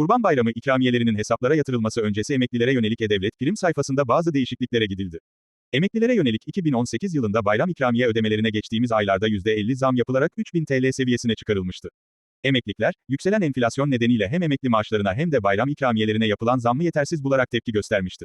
Kurban Bayramı ikramiyelerinin hesaplara yatırılması öncesi emeklilere yönelik E-Devlet prim sayfasında bazı değişikliklere gidildi. Emeklilere yönelik 2018 yılında bayram ikramiye ödemelerine geçtiğimiz aylarda %50 zam yapılarak 3000 TL seviyesine çıkarılmıştı. Emekliler, yükselen enflasyon nedeniyle hem emekli maaşlarına hem de bayram ikramiyelerine yapılan zammı yetersiz bularak tepki göstermişti.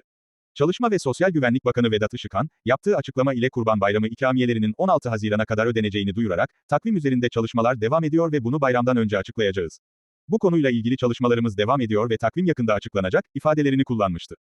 Çalışma ve Sosyal Güvenlik Bakanı Vedat Işıkhan, yaptığı açıklama ile Kurban Bayramı ikramiyelerinin 16 Haziran'a kadar ödeneceğini duyurarak, takvim üzerinde çalışmalar devam ediyor ve bunu bayramdan önce açıklayacağız. Bu konuyla ilgili çalışmalarımız devam ediyor ve takvim yakında açıklanacak, ifadelerini kullanmıştı.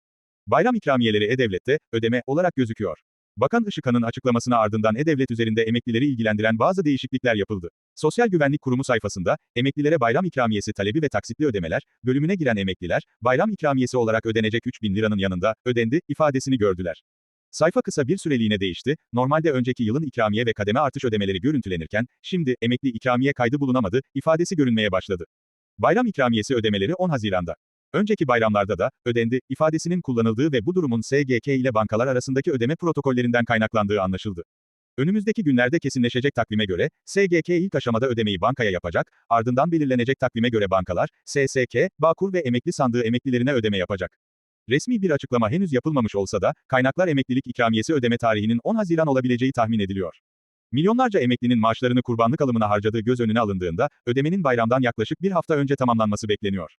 Bayram ikramiyeleri E-Devlet'te, ödeme, olarak gözüküyor. Bakan Işıkhan'ın açıklamasına ardından E-Devlet üzerinde emeklileri ilgilendiren bazı değişiklikler yapıldı. Sosyal Güvenlik Kurumu sayfasında, emeklilere bayram ikramiyesi talebi ve taksitli ödemeler, bölümüne giren emekliler, bayram ikramiyesi olarak ödenecek 3000 liranın yanında, ödendi, ifadesini gördüler. Sayfa kısa bir süreliğine değişti, normalde önceki yılın ikramiye ve kademe artış ödemeleri görüntülenirken, şimdi, emekli ikramiye kaydı bulunamadı, ifadesi görünmeye başladı. Bayram ikramiyesi ödemeleri 10 Haziran'da. Önceki bayramlarda da, ödendi, ifadesinin kullanıldığı ve bu durumun SGK ile bankalar arasındaki ödeme protokollerinden kaynaklandığı anlaşıldı. Önümüzdeki günlerde kesinleşecek takvime göre, SGK ilk aşamada ödemeyi bankaya yapacak, ardından belirlenecek takvime göre bankalar, SSK, Bağkur ve emekli sandığı emeklilerine ödeme yapacak. Resmi bir açıklama henüz yapılmamış olsa da, kaynaklar emeklilik ikramiyesi ödeme tarihinin 10 Haziran olabileceği tahmin ediliyor. Milyonlarca emeklinin maaşlarını kurbanlık alımına harcadığı göz önüne alındığında, ödemenin bayramdan yaklaşık bir hafta önce tamamlanması bekleniyor.